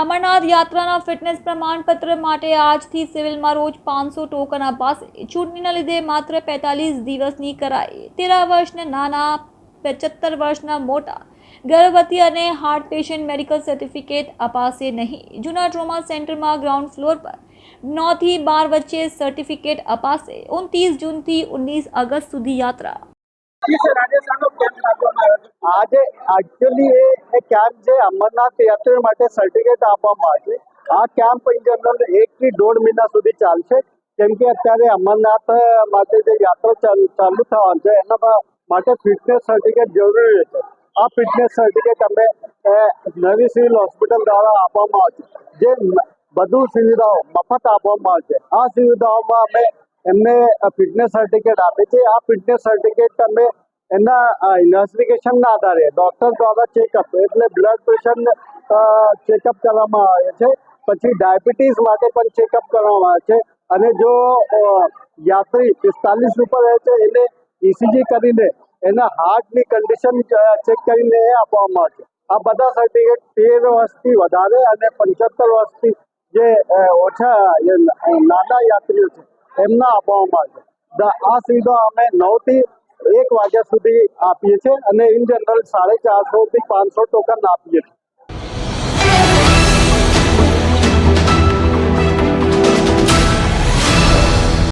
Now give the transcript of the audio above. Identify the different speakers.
Speaker 1: અમરનાથ યાત્રાના ફિટનેસ પ્રમાણપત્ર માટે આજથી સિવિલમાં રોજ પાંચસો ટોકન અપાશે ચૂંટણીના લીધે માત્ર બેતાલીસ દિવસની કરાઈ. તેર વર્ષના નાના, પચોતેર વર્ષના મોટા, ગર્ભવતી અને હાર્ટ પેશન્ટ મેડિકલ સર્ટિફિકેટ અપાશે નહીં. જૂના ટ્રોમા સેન્ટરમાં ગ્રાઉન્ડ ફ્લોર પર નવથી બાર વચ્ચે સર્ટિફિકેટ અપાશે. ઉનત્રીસ જૂનથી ઓગણીસ ઓગસ્ટ સુધી યાત્રા.
Speaker 2: આજે એકચ્યુઅલી એ કેમ્પ છે અમરનાથ યાત્રીઓ માટે સર્ટિફિકેટ આપવામાં આવે છે આ કેમ્પ ઇન જનરલ એકથી દોઢ મહિના સુધી ચાલશે. કેમ કે અત્યારે અમરનાથ માટે જે યાત્રા ચાલુ થવાનું છે, એના માટે ફિટનેસ સર્ટિફિકેટ જરૂરી છે. આ ફિટનેસ સર્ટિફિકેટ અમે નવી સિવિલ હોસ્પિટલ દ્વારા આપવામાં આવશે. જે બધું સુવિધાઓ, મફત આપવામાં આવશે. આ સુવિધાઓમાં અમે એમને ફિટનેસ સર્ટિફિકેટ આપે છે. આ ફિટનેસ સર્ટિફિકેટ તમે એના ઇન્વેસ્ટિગેશનના આધારે ડૉક્ટર દ્વારા ચેકઅપ એટલે બ્લડ પ્રેશર ચેકઅપ કરવામાં આવે છે. પછી ડાયાબિટીસ માટે પણ ચેકઅપ કરવામાં આવે છે. અને જો યાત્રી પિસ્તાલીસ ઉપર રહે છે, એને ઇસીજી કરીને એના હાર્ટની કન્ડિશન ચેક કરીને એ આપવામાં આવે છે. આ બધા સર્ટિફિકેટ તેર વર્ષથી વધારે અને પંચોતેર વર્ષથી જે ઓછા નાના યાત્રીઓ છે એમના આપવામાં છે. આ સુવિધા અમે નવથી એક વાગ્યા સુધી આપીએ છીએ અને ઇન જનરલ સાડા ચારસો થી પાંચસો ટોકન આપીએ છીએ.